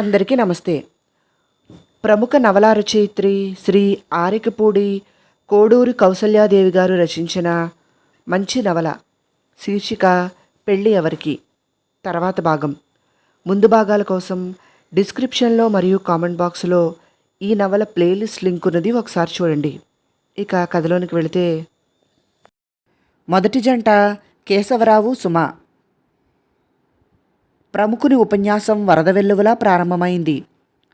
అందరికీ నమస్తే. ప్రముఖ నవలా రచయిత్రి శ్రీ ఆరికపూడి కోడూరి కౌసల్యాదేవి గారు రచించిన మంచి నవల శీర్షిక పెళ్ళి ఎవరికి? తర్వాత భాగం. ముందు భాగాల కోసం డిస్క్రిప్షన్లో మరియు కామెంట్ బాక్స్లో ఈ నవల ప్లేలిస్ట్ లింక్ ఉన్నది ఒకసారి చూడండి. ఇక కథలోనికి వెళితే మొదటి జంట కేశవరావు సుమ. ప్రముఖుని ఉపన్యాసం వరద వెల్లువలా ప్రారంభమైంది.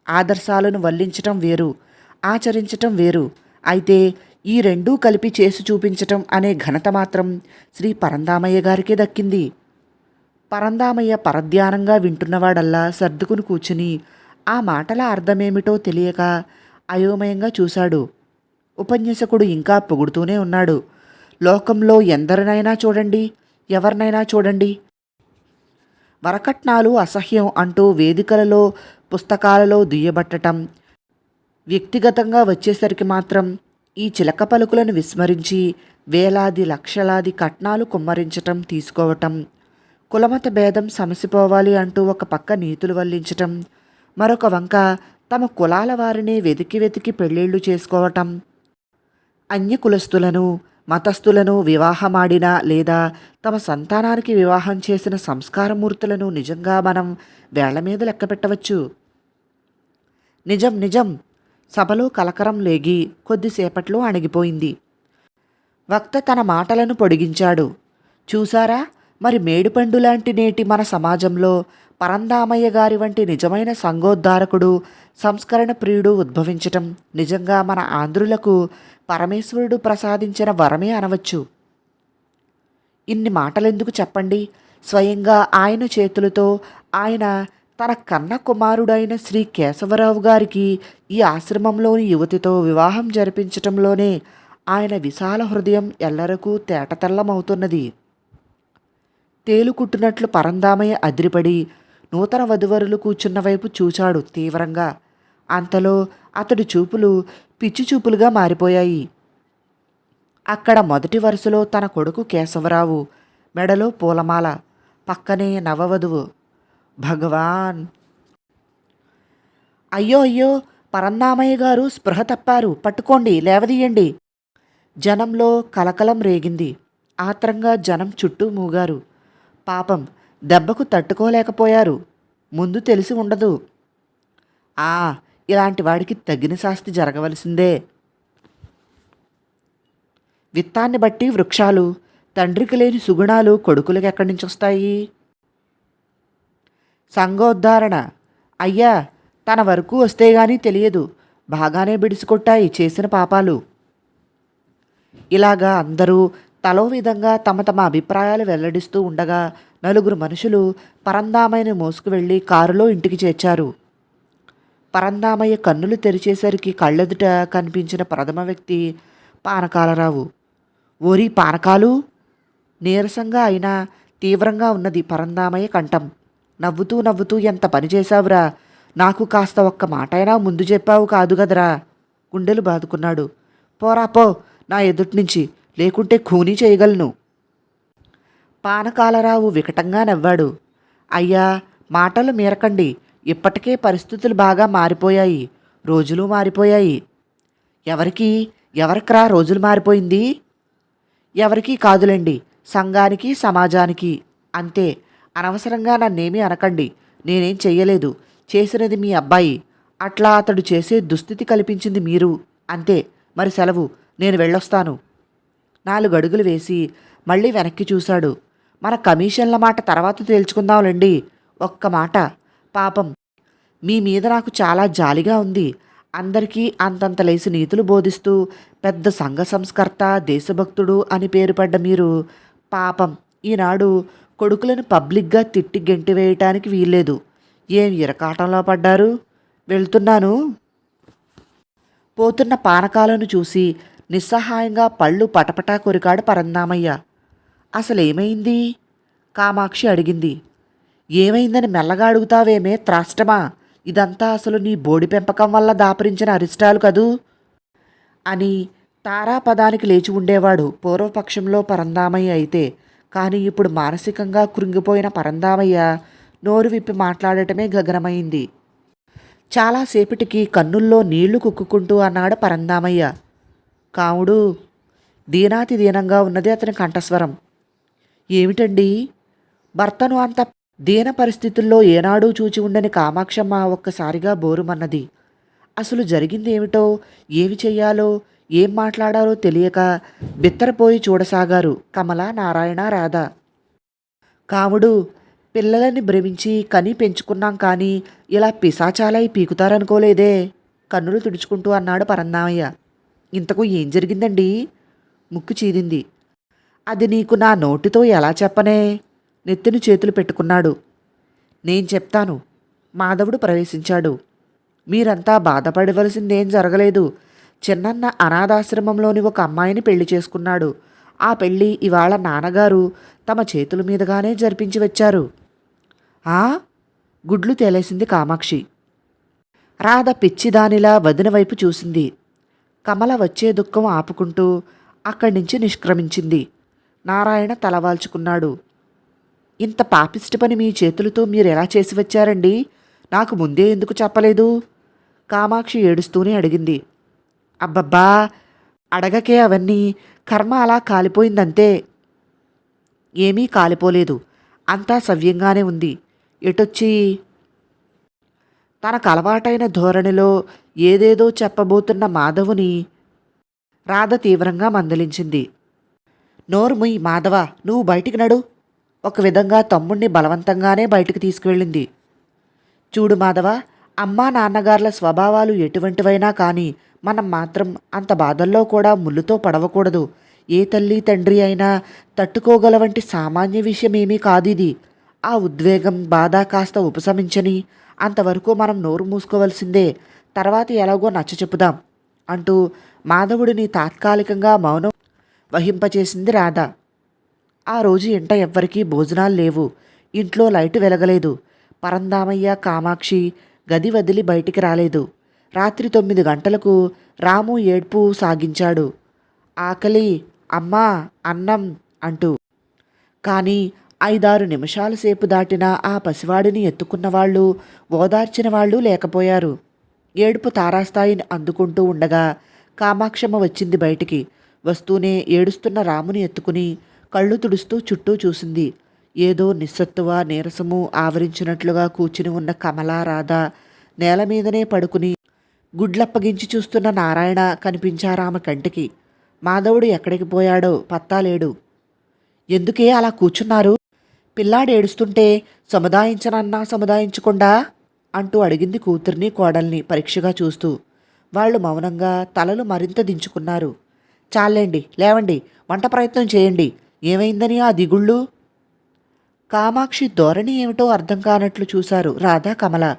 ఆదర్శాలను వల్లించటం వేరు ఆచరించటం వేరు. అయితే ఈ రెండూ కలిపి చేసి చూపించటం అనే ఘనత మాత్రం శ్రీ పరందామయ్య గారికే దక్కింది. పరందామయ్య పరధ్యానంగా వింటున్నవాడల్లా సర్దుకుని కూర్చుని ఆ మాటల అర్థమేమిటో తెలియక అయోమయంగా చూశాడు. ఉపన్యాసకుడు ఇంకా పొగుడుతూనే ఉన్నాడు. లోకంలో ఎందరినైనా చూడండి ఎవరినైనా చూడండి వరకట్నాలు అసహ్యం అంటూ వేదికలలో పుస్తకాలలో దుయ్యబట్టటం. వ్యక్తిగతంగా వచ్చేసరికి మాత్రం ఈ చిలక పలుకులను విస్మరించి వేలాది లక్షలాది కట్నాలు కుమ్మరించటం తీసుకోవటం. కులమత భేదం సమసిపోవాలి అంటూ ఒక పక్క నీతులు వల్లించటం. మరొక వంక తమ కులాల వారిని వెతికి వెతికి పెళ్ళిళ్ళు చేసుకోవటం. అన్య కులస్తులను మతస్థులను వివాహమాడిన లేదా తమ సంతానానికి వివాహం చేసిన సంస్కారమూర్తులను నిజంగా మనం వేళ్ళ మీద లెక్క పెట్టవచ్చు. నిజం నిజం. సభలో కలకరం లేగి కొద్దిసేపట్లో అణిగిపోయింది. వక్త తన మాటలను పొడిగించాడు. చూసారా మరి మేడిపండు లాంటి నేటి మన సమాజంలో పరందామయ్య గారి వంటి నిజమైన సంఘోద్ధారకుడు సంస్కరణ ప్రియుడు ఉద్భవించటం నిజంగా మన ఆంధ్రులకు పరమేశ్వరుడు ప్రసాదించిన వరమే అనవచ్చు. ఇన్ని మాటలెందుకు చెప్పండి? స్వయంగా ఆయన చేతులతో ఆయన తన కన్న కుమారుడైన శ్రీ కేశవరావు గారికి ఈ ఆశ్రమంలోని యువతితో వివాహం జరిపించటంలోనే ఆయన విశాల హృదయం ఎల్లరకు తేటతెల్లమవుతున్నది. తేలుకుట్టునట్లు పరందామయ్య అదిరిపడి నూతన వధువరులు కూర్చున్న వైపు చూచాడు తీవ్రంగా. అంతలో అతడి చూపులు పిచ్చి చూపులుగా మారిపోయాయి. అక్కడ మొదటి వరుసలో తన కొడుకు కేశవరావు మెడలో పూలమాల పక్కనే నవవధువు. భగవాన్! అయ్యో అయ్యో! పరందామయ్య గారు స్పృహ తప్పారు. పట్టుకోండి లేవదీయండి. జనంలో కలకలం రేగింది. ఆత్రంగా జనం చుట్టూ మూగారు. పాపం దెబ్బకు తట్టుకోలేకపోయారు. ముందు తెలిసి ఉండదు. ఆ ఇలాంటి వాడికి తగిన శాస్తి జరగవలసిందే. విత్తాన్ని బట్టి వృక్షాలు తండ్రికి లేని సుగుణాలు కొడుకులకు ఎక్కడి నుంచి వస్తాయి? సంఘోద్ధారణ. అయ్యా తన వరకు వస్తే గానీ తెలియదు. బాగానే బిడిసికొట్టాయి చేసిన పాపాలు. ఇలాగా అందరూ తలో విధంగా తమ తమ అభిప్రాయాలు వెల్లడిస్తూ ఉండగా నలుగురు మనుషులు పరందామైన మోసుకు వెళ్ళి కారులో ఇంటికి చేర్చారు. పరందామయ్య కన్నులు తెరిచేసరికి కళ్ళెదుట కనిపించిన ప్రథమ వ్యక్తి పానకాలరావు. ఓరి పానకాలు! నీరసంగా అయినా తీవ్రంగా ఉన్నది పరందామయ్య కంఠం. నవ్వుతూ నవ్వుతూ ఎంత పని చేశావురా? నాకు కాస్త ఒక్క మాట అయినా ముందు చెప్పావు కాదు కదరా గుండెలు బాదుకున్నాడు. పోరా పో. నా ఎదుటి నుంచి లేకుంటే ఖూనీ చేయగలను పానకాలరావు వికటంగా నవ్వాడు. అయ్యా మాటలు మీరకండి. ఇప్పటికే పరిస్థితులు బాగా మారిపోయాయి. రోజులు మారిపోయాయి. ఎవరికి ఎవరికరా రోజులు మారిపోయింది? ఎవరికీ కాదులేండి. సంఘానికి సమాజానికి. అంతే. అనవసరంగా నన్నేమీ అనకండి. నేనేం చెయ్యలేదు. చేసినది మీ అబ్బాయి. అట్లా అతడు చేసే దుస్థితి కల్పించింది మీరు. అంతే. మరి సెలవు. నేను వెళ్ళొస్తాను. నాలుగు అడుగులు వేసి మళ్ళీ వెనక్కి చూశాడు. మన కమిషన్ల మాట తర్వాత తేల్చుకుందాంలేండి. ఒక్క మాట. పాపం. మీ మీద నాకు చాలా జాలిగా ఉంది. అందరికీ అంతంత లేసి నీతులు బోధిస్తూ పెద్ద సంఘ సంస్కర్త దేశభక్తుడు అని పేరు పడ్డ మీరు. పాపం. ఈనాడు కొడుకులను పబ్లిక్గా తిట్టి గెంటి వేయటానికి వీల్లేదు. ఏం ఇరకాటంలో పడ్డారు? వెళ్తున్నాను. పోతున్న పానకాలను చూసి నిస్సహాయంగా పళ్ళు పటపటా కొరికాడు పరందామయ్య. అసలేమైంది? కామాక్షి అడిగింది. ఏమైందని మెల్లగా అడుగుతావేమే త్రాష్టమా? ఇదంతా అసలు నీ బోడి పెంపకం వల్ల దాపరించిన అరిష్టాలు కదూ? అని తారాపదానికి లేచి ఉండేవాడు పూర్వపక్షంలో పరందామయ్య అయితే. కానీ ఇప్పుడు మానసికంగా కృంగిపోయిన పరందామయ్య నోరు విప్పి మాట్లాడటమే గగనమైంది. చాలాసేపటికి కన్నుల్లో నీళ్ళు కుక్కుకుంటూ అన్నాడు పరందామయ్య. కాముడు దీనాతి దీనంగా ఉన్నది అతని కంఠస్వరం. ఏమిటండి? భర్తను అంత దీన పరిస్థితుల్లో ఏనాడూ చూచి ఉండని కామాక్షమ్మ ఒక్కసారిగా బోరుమన్నది. అసలు జరిగిందేమిటో ఏమి చెయ్యాలో ఏం మాట్లాడాలో తెలియక బిత్తరపోయి చూడసాగారు కమల నారాయణ రాధ. కాముడు పిల్లలని భ్రమించి కని పెంచుకున్నాం కానీ ఇలా పిశాచాలై పీకుతారనుకోలేదే కన్నులు తుడుచుకుంటూ అన్నాడు పరందామయ్య. ఇంతకు ఏం జరిగిందండి? ముక్కు చీదింది. అది నీకు నా నోటితో ఎలా చెప్పనే? నెత్తిని చేతులు పెట్టుకున్నాడు. నేను చెప్తాను. మాధవుడు ప్రవేశించాడు. మీరంతా బాధపడవలసిందేం జరగలేదు. చిన్నన్న అనాథాశ్రమంలోని ఒక అమ్మాయిని పెళ్ళి చేసుకున్నాడు. ఆ పెళ్ళి ఇవాళ నాన్నగారు తమ చేతుల మీదుగానే జరిపించి వచ్చారు. ఆ? గుడ్లు తేలేసింది కామాక్షి. రాధ పిచ్చిదానిలా వదిన వైపు చూసింది. కమల వచ్చే దుఃఖం ఆపుకుంటూ అక్కడి నుంచి నిష్క్రమించింది. నారాయణ తలవాల్చుకున్నాడు. ఇంత పాపిష్టి పని మీ చేతులతో మీరు ఎలా చేసి వచ్చారండి? నాకు ముందే ఎందుకు చెప్పలేదు? కామాక్షి ఏడుస్తూనే అడిగింది. అబ్బబ్బా అడగకే అవన్నీ. కర్మ అలా కాలిపోయిందంతే. ఏమీ కాలిపోలేదు. అంతా సవ్యంగానే ఉంది. ఎటొచ్చి? తనకు అలవాటైన ధోరణిలో ఏదేదో చెప్పబోతున్న మాధవుని రాధ తీవ్రంగా మందలించింది. నోర్ముయ్ మాధవ నువ్వు బయటికి నడు. ఒక విధంగా తమ్ముణ్ణి బలవంతంగానే బయటకు తీసుకువెళ్ళింది. చూడు మాధవ అమ్మా నాన్నగార్ల స్వభావాలు ఎటువంటివైనా కానీ మనం మాత్రం అంత బాధల్లో కూడా ముళ్ళుతో పడవకూడదు. ఏ తల్లి తండ్రి అయినా తట్టుకోగల వంటి సామాన్య విషయమేమీ కాదు ఇది ఆ ఉద్వేగం బాధ కాస్త ఉపశమించని అంతవరకు మనం నోరు మూసుకోవలసిందే. తర్వాత ఎలాగో నచ్చ చెప్పుదాం అంటూ మాధవుడిని తాత్కాలికంగా మౌనం వహింపచేసింది రాధ. ఆ రోజు ఇంట ఎవ్వరికీ భోజనాలు లేవు. ఇంట్లో లైటు వెలగలేదు. పరందామయ్య కామాక్షి గది వదిలి బయటికి రాలేదు. రాత్రి తొమ్మిది గంటలకు రాము ఏడ్పు సాగించాడు. ఆకలి అమ్మా అన్నం అంటూ. కానీ ఐదారు నిమిషాల సేపు దాటిన ఆ పసివాడిని ఎత్తుకున్న వాళ్ళు ఓదార్చిన వాళ్ళు లేకపోయారు. ఏడుపు తారాస్థాయిని అందుకుంటూ ఉండగా కామాక్షమ్మ వచ్చింది బయటికి. వస్తూనే ఏడుస్తున్న రాముని ఎత్తుకుని కళ్ళు తుడుస్తూ చుట్టూ చూసింది. ఏదో నిస్సత్తువ నీరసము ఆవరించినట్లుగా కూర్చుని ఉన్న కమలారాధ నేల మీదనే పడుకుని గుడ్లప్పగించి చూస్తున్న నారాయణ కనిపించారామె కంటికి. మాధవుడు ఎక్కడికి పోయాడో పత్తాలేడు ఎందుకే అలా కూర్చున్నారు? పిల్లాడు ఏడుస్తుంటే సముదాయించనన్నా సముదాయించకుండా? అంటూ అడిగింది కూతుర్ని కోడల్ని పరీక్షగా చూస్తూ. వాళ్ళు మౌనంగా తలలు మరింత దించుకున్నారు. చాలండి లేవండి వంట ప్రయత్నం చేయండి ఏమైందని ఆ దిగుళ్ళు? కామాక్షి ధోరణి ఏమిటో అర్థం కానట్లు చూశారు రాధా కమల.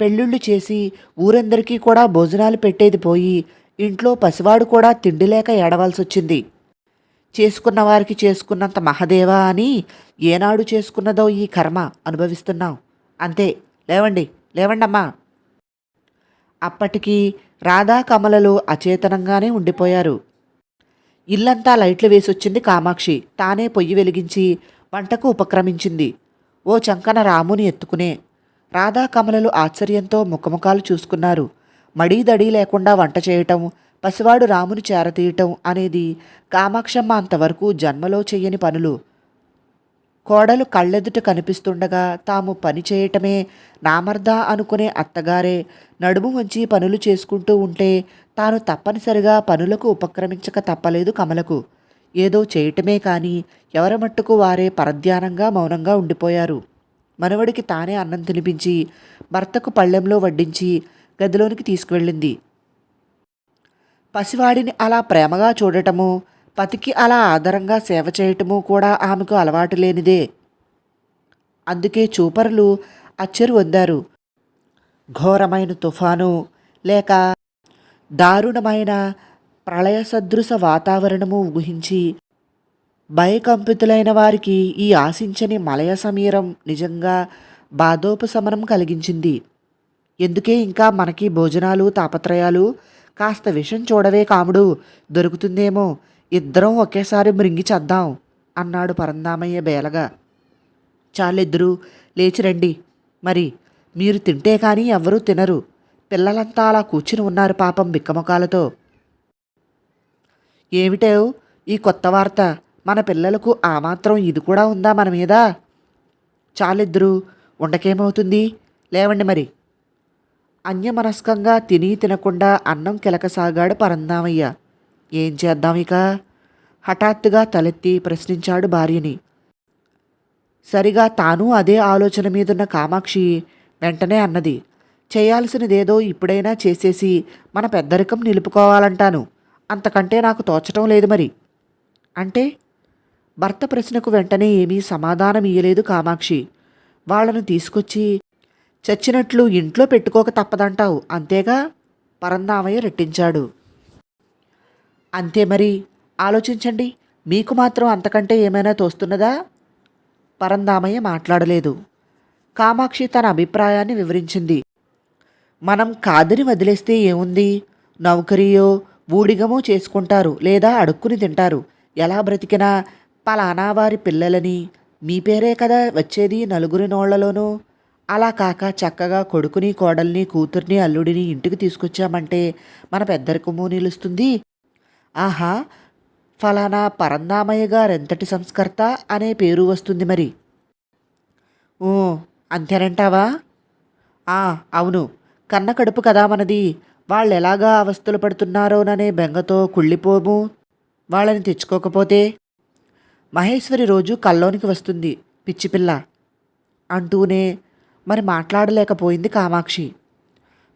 పెళ్ళిళ్ళు చేసి ఊరందరికీ కూడా భోజనాలు పెట్టేది పోయి ఇంట్లో పసివాడు కూడా తిండి లేక ఏడవలసొచ్చింది. చేసుకున్న వారికి చేసుకున్నంత మహదేవా అని ఏనాడు చేసుకున్నదో ఈ కర్మ అనుభవిస్తున్నాం అంతే లేవండి లేవండమ్మా. అప్పటికి రాధా కమలలు అచేతనంగానే ఉండిపోయారు. ఇల్లంతా లైట్లు వేసొచ్చింది కామాక్షి. తానే పొయ్యి వెలిగించి వంటకు ఉపక్రమించింది. ఓ చంకన రాముని ఎత్తుకునే. రాధా కమలలు ఆశ్చర్యంతో ముఖముఖాలు చూసుకున్నారు. మడీ దడీ లేకుండా వంట చేయటం పసివాడు రాముని చేరతీయటం అనేది కామాక్షమ్మ అంతవరకు జన్మలో చెయ్యని పనులు. కోడలు కళ్ళెదుట కనిపిస్తుండగా తాము పని చేయటమే నామర్దా అనుకునే అత్తగారే నడుము వంచి పనులు చేసుకుంటూ ఉంటే తాను తప్పనిసరిగా పనులకు ఉపక్రమించక తప్పలేదు కమలకు. ఏదో చేయటమే కానీ ఎవరి మట్టుకు వారే పరధ్యానంగా మౌనంగా ఉండిపోయారు. మనవడికి తానే అన్నం తినిపించి భర్తకు పళ్ళెంలో వడ్డించి గదిలోనికి తీసుకువెళ్ళింది. పసివాడిని అలా ప్రేమగా చూడటము పతికి అలా ఆదరంగా సేవ చేయటము కూడా ఆమెకు అలవాటు లేనిదే. అందుకే చూపరులు అచ్చరు వందారు. ఘోరమైన తుఫాను లేక దారుణమైన ప్రళయ సదృశ వాతావరణము ఊహించి భయకంపితులైన వారికి ఈ ఆశించని మలయ సమీరం నిజంగా బాధోపశమనం కలిగించింది. ఎందుకే ఇంకా మనకి భోజనాలు తాపత్రయాలు కాస్త విషం చూడవే కాముడు దొరుకుతుందేమో ఇద్దరం ఒకేసారి మృంగి చేద్దాం అన్నాడు పరందామయ్య బేలగా. చాలిద్దరూ లేచి రండి. మరి మీరు తింటే కానీ ఎవ్వరూ తినరు. పిల్లలంతా అలా కూర్చుని ఉన్నారు పాపం బిక్కమొకాలతో. ఏమిటేవ్? ఈ కొత్త వార్త. మన పిల్లలకు ఆ మాత్రం ఇది కూడా ఉందా మన మీద? చాలిద్దరు ఉండకేమవుతుంది? లేవండి మరి. అన్యమనస్కంగా తిని తినకుండా అన్నం కిలకసాగాడు పరందామయ్య. ఏం చేద్దాం ఇక? హఠాత్తుగా తలెత్తి ప్రశ్నించాడు భార్యని. సరిగా తాను అదే ఆలోచన మీదున్న కామాక్షి వెంటనే అన్నది. చేయాల్సినదేదో ఇప్పుడైనా చేసేసి మన పెద్దరికం నిలుపుకోవాలంటాను. అంతకంటే నాకు తోచటం లేదు మరి. అంటే భర్త ప్రశ్నకు వెంటనే ఏమీ సమాధానం ఇయ్యలేదు కామాక్షి. వాళ్ళను తీసుకొచ్చి చచ్చినట్లు ఇంట్లో పెట్టుకోక తప్పదంటావు అంతేగా? పరందామయ్య రెట్టించాడు. అంతే మరి ఆలోచించండి. మీకు మాత్రం అంతకంటే ఏమైనా తోస్తున్నదా? పరందామయ్య మాట్లాడలేదు. కామాక్షి తన అభిప్రాయాన్ని వివరించింది. మనం కాదని వదిలేస్తే ఏముంది? నౌకరియో ఊడిగమో చేసుకుంటారు లేదా అడుక్కుని తింటారు. ఎలా బ్రతికినా పలానా వారి పిల్లలని. మీ పేరే కదా వచ్చేది నలుగురి నోళ్ళలోనూ. అలా కాక చక్కగా కొడుకుని కోడల్ని కూతుర్ని అల్లుడిని ఇంటికి తీసుకొచ్చామంటే మన పెద్దరికము నిలుస్తుంది. ఆహా ఫలానా పరందామయ్య గారెంతటి సంస్కర్త అనే పేరు వస్తుంది మరి. ఓ అంతేనంటావా? అవును. కన్న కడుపు కదా మనది. వాళ్ళు ఎలాగా అవస్థలు పడుతున్నారోననే బెంగతో కుళ్ళిపోము. వాళ్ళని తెచ్చుకోకపోతే మహేశ్వరి రోజు కల్లోనికి వస్తుంది పిచ్చిపిల్ల అంటూనే మరి మాట్లాడలేకపోయింది కామాక్షి.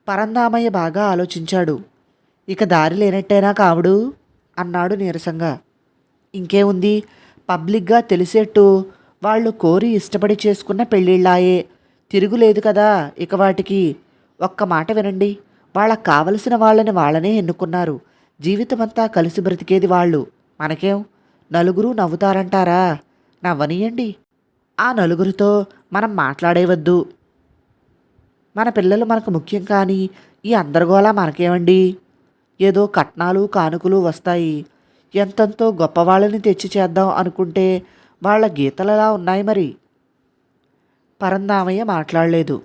పరందామయ్య బాగా ఆలోచించాడు. ఇక దారి లేనట్టేనా కావుడు? అన్నాడు నీరసంగా. ఇంకేముంది? పబ్లిక్గా తెలిసేట్టు వాళ్ళు కోరి ఇష్టపడి చేసుకున్న పెళ్ళిళ్ళాయే. తిరుగులేదు కదా ఇక వాటికి. ఒక్క మాట వినండి. వాళ్ళకు కావలసిన వాళ్ళని వాళ్ళనే ఎన్నుకున్నారు. జీవితమంతా కలిసి బ్రతికేది వాళ్ళు. మనకేం? నలుగురు నవ్వుతారంటారా? నవ్వనీయండి. ఆ నలుగురితో మనం మాట్లాడేవద్దు. మన పిల్లలు మనకు ముఖ్యం కానీ ఈ అందరిగోలా మనకేమండి? ఏదో కట్నాలు కానుకలు వస్తాయి. ఎంతంతో గొప్పవాళ్ళని తెచ్చి చేద్దాం అనుకుంటే వాళ్ళ గీతలలా ఉన్నాయి మరి. పరందామయ్య మాట్లాడలేదు.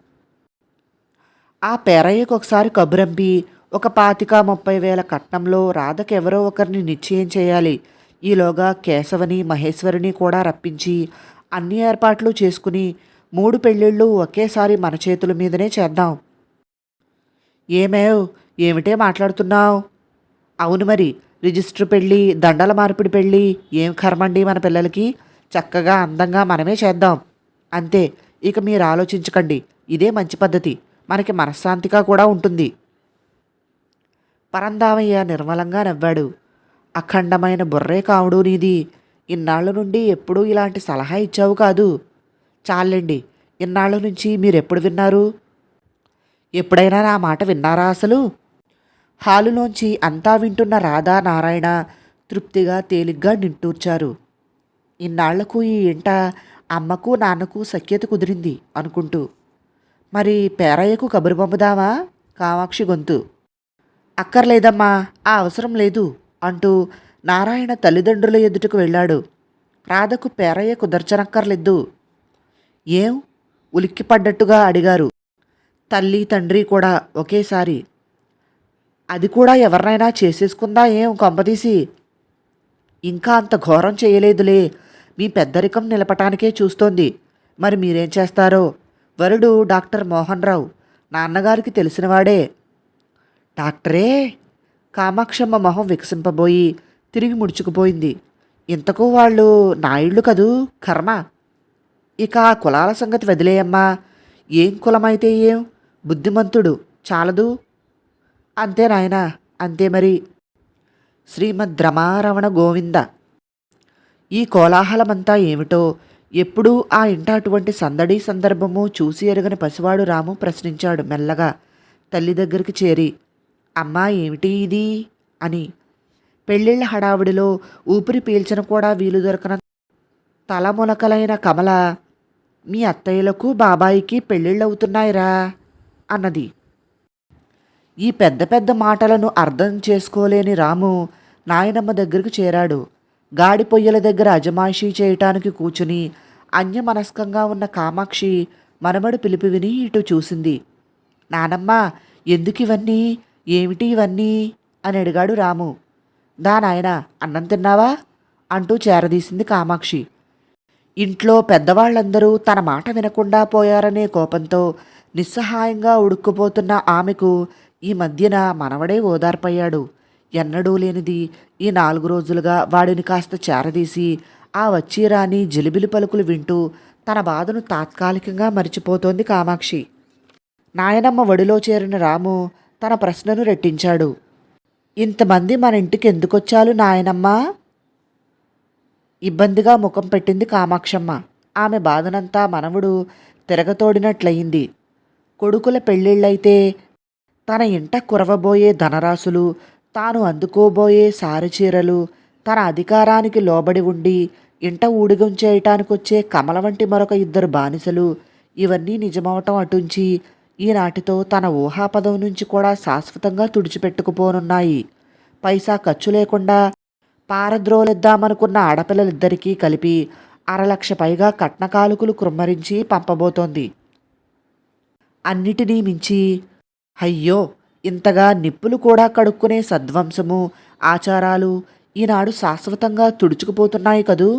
ఆ పేరయ్యకు ఒకసారి కబురంపి ఒక పాతిక ముప్పై వేల కట్నంలో రాధకెవరో ఒకరిని నిశ్చయం చేయాలి. ఈలోగా కేశవని మహేశ్వరిని కూడా రప్పించి అన్ని ఏర్పాట్లు చేసుకుని మూడు పెళ్ళిళ్ళు ఒకేసారి మన చేతుల మీదనే చేద్దాం. ఏమేవ్? ఏమిటే మాట్లాడుతున్నావు? అవును మరి రిజిస్టర్ పెళ్ళి దండల మార్పిడి పెళ్ళి ఏం కర్మండి మన పిల్లలకి? చక్కగా అందంగా మనమే చేద్దాం. అంతే ఇక మీరు ఆలోచించకండి ఇదే మంచి పద్ధతి. మనకి మనశ్శాంతిగా కూడా ఉంటుంది. పరందామయ్య నిర్మలంగా నవ్వాడు. అఖండమైన బుర్రే కావుడు నీది. ఇన్నాళ్ళ నుండి ఎప్పుడూ ఇలాంటి సలహా ఇచ్చావు కాదు. చాలండి ఇన్నాళ్ళ నుంచి మీరు ఎప్పుడు విన్నారు? ఎప్పుడైనా నా మాట విన్నారా అసలు? హాలులోంచి అంతా వింటున్న రాధా నారాయణ తృప్తిగా తేలిగ్గా నింటూర్చారు. ఇన్నాళ్ళకు ఈ ఇంట అమ్మకు నాన్నకు సఖ్యత కుదిరింది అనుకుంటూ మరి పేరయ్యకు కబురు పంపుదావా? కామాక్షి గొంతు. అక్కర్లేదమ్మా ఆ అవసరం లేదు అంటూ నారాయణ తల్లిదండ్రుల ఎదుటకు వెళ్ళాడు. రాధకు పేరయ్య కుదర్చనక్కర్లేదు. ఏం? ఉలిక్కిపడ్డట్టుగా అడిగారు. తల్లి తండ్రి కూడా ఒకేసారి. అది కూడా ఎవరినైనా చేసేసుకుందా ఏం కొంపదీసి? ఇంకా అంత ఘోరం చేయలేదులే. మీ పెద్దరికం నిలపటానికే చూస్తోంది. మరి మీరేం చేస్తారో? వరుడు డాక్టర్ మోహన్ రావు నాన్నగారికి తెలిసినవాడే. డాక్టరే కామాక్షమ్మ మొహం వికసింపబోయి తిరిగి ముడుచుకుపోయింది. ఇంతకు వాళ్ళు నాయుళ్ళు కదూ? కర్మ. ఇక ఆ కులాల సంగతి వదిలేయమ్మా. ఏం కులమైతే ఏం? బుద్ధిమంతుడు చాలదు. అంతే నాయనా అంతే మరి. శ్రీమద్ రమారమణ గోవింద. ఈ కోలాహలమంతా ఏమిటో ఎప్పుడూ ఆ ఇంట అటువంటి సందడి సందర్భము చూసి ఎరగని పసివాడు రాము ప్రశ్నించాడు మెల్లగా. తల్లి దగ్గరికి చేరి అమ్మా ఏమిటి ఇది? అని. పెళ్ళిళ్ళ హడావుడిలో ఊపిరి పీల్చను కూడా వీలు దొరకన తలమునకలైన కమల మీ అత్తయ్యలకు బాబాయికి పెళ్ళిళ్ళవుతున్నాయిరా అన్నది. ఈ పెద్ద పెద్ద మాటలను అర్థం చేసుకోలేని రాము నాయనమ్మ దగ్గరికి చేరాడు. గాడి పొయ్యల దగ్గర అజమాయిషీ చేయటానికి కూర్చుని అన్యమనస్కంగా ఉన్న కామాక్షి మనమడు పిలుపు విని ఇటు చూసింది. నానమ్మ ఎందుకు ఇవన్నీ ఏమిటి ఇవన్నీ? అని అడిగాడు రాము. దా నాయన అన్నం తిన్నావా? అంటూ చేరదీసింది కామాక్షి. ఇంట్లో పెద్దవాళ్ళందరూ తన మాట వినకుండా పోయారనే కోపంతో నిస్సహాయంగా ఉడుక్కుపోతున్న ఆమెకు ఈ మధ్యన మనవడే ఓదార్పయ్యాడు. ఎన్నడూ లేనిది ఈ నాలుగు రోజులుగా వాడిని కాస్త చేరదీసి ఆ వచ్చి రాని జిలిబిలి పలుకులు వింటూ తన బాధను తాత్కాలికంగా మరిచిపోతోంది కామాక్షి. నాయనమ్మ ఒడిలో చేరిన రాము తన ప్రశ్నను రెట్టించాడు. ఇంతమంది మన ఇంటికి ఎందుకొచ్చాలు నాయనమ్మా? ఇబ్బందిగా ముఖం పెట్టింది కామాక్షమ్మ. ఆమె బాధనంతా మనవడు తిరగతోడినట్లయింది. కొడుకుల పెళ్ళిళ్ళైతే తన ఇంట కురవబోయే ధనరాశులు తాను అందుకోబోయే సారిచీరలు తన అధికారానికి లోబడి ఉండి ఇంట ఊడిగం చేయటానికొచ్చే కమల వంటి మరొక ఇద్దరు బానిసలు ఇవన్నీ నిజమవటం అటుంచి ఈనాటితో తన ఊహాపదం నుంచి కూడా శాశ్వతంగా తుడిచిపెట్టుకుపోనున్నాయి. పైసా ఖర్చు లేకుండా పారద్రోలిద్దామనుకున్న ఆడపిల్లలిద్దరికీ కలిపి అరలక్ష పైగా కట్నకాలుకులు కృమ్మరించి పంపబోతోంది. అన్నిటినీ మించి అయ్యో! ఇంతగా నిప్పులు కూడా కడుక్కునే సద్వంశము ఆచారాలు ఈనాడు శాశ్వతంగా తుడుచుకుపోతున్నాయి కదూ?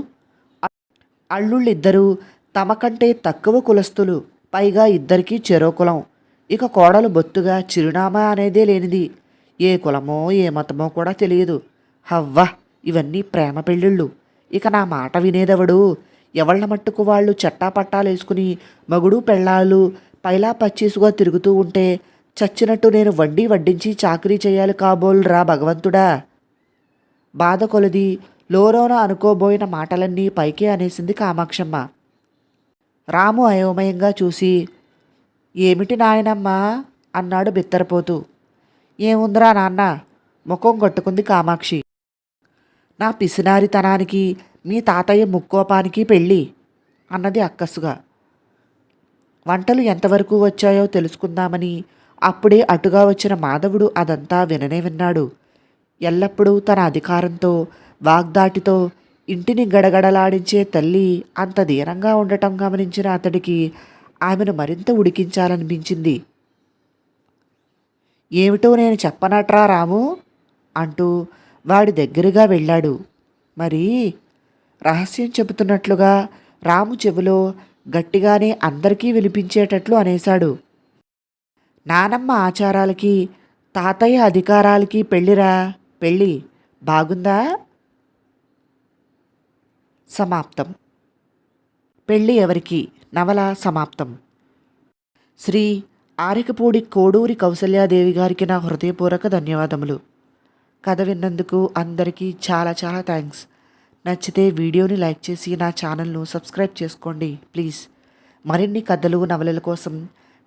అల్లుళ్ళిద్దరూ తమ కంటే తక్కువ కులస్తులు పైగా ఇద్దరికీ చెరో కులం. ఇక కోడలు బొత్తుగా చిరునామా అనేదే లేనిది. ఏ కులమో ఏ మతమో కూడా తెలియదు. హవ్వ! ఇవన్నీ ప్రేమ పెళ్ళిళ్ళు. ఇక నా మాట వినేదెవడు? ఎవళ్ళ మట్టుకు వాళ్ళు చట్టాపట్టాలేసుకుని మగుడు పెళ్ళాలు పైలా పచ్చీసుగా తిరుగుతూ ఉంటే చచ్చినట్టు నేను వడ్డీ వడ్డించి చాకరీ చేయాలి కాబోలురా భగవంతుడా. బాధ కొలది లోరోన అనుకోబోయిన మాటలన్నీ పైకే అనేసింది కామాక్షమ్మ. రాము అయోమయంగా చూసి ఏమిటి నాయనమ్మా? అన్నాడు బిత్తరపోతూ. ఏముందిరా నాన్న? ముఖం కొట్టుకుంది కామాక్షి. నా పిసినారితనానికి మీ తాతయ్య ముక్కోపానికి పెళ్ళి అన్నది అక్కసుగా. వంటలు ఎంతవరకు వచ్చాయో తెలుసుకుందామని అప్పుడే అటుగా వచ్చిన మాధవుడు అదంతా విననే విన్నాడు. ఎల్లప్పుడూ తన అధికారంతో వాగ్దాటితో ఇంటిని గడగడలాడించే తల్లి అంత దీనంగా ఉండటం గమనించిన అతడికి ఆమెను మరింత ఉడికించాలనిపించింది. ఏమిటో నేను చెప్పనట్రా రాము? అంటూ వాడి దగ్గరగా వెళ్ళాడు. మరి రహస్యం చెబుతున్నట్లుగా రాము చెవిలో గట్టిగానే అందరికీ వినిపించేటట్లు అనేశాడు. నానమ్మ ఆచారాలకి తాతయ్య అధికారాలకి పెళ్ళిరా? పెళ్ళి బాగుందా? సమాప్తం. పెళ్ళి ఎవరికి? నవల సమాప్తం. శ్రీ ఆరికపూడి కోడూరి కౌసల్యాదేవి గారికి నా హృదయపూర్వక ధన్యవాదములు. కథ విన్నందుకు అందరికీ చాలా చాలా థ్యాంక్స్. నచ్చితే వీడియోని లైక్ చేసి నా ఛానల్ను సబ్స్క్రైబ్ చేసుకోండి ప్లీజ్. మరిన్ని కథలు నవలల కోసం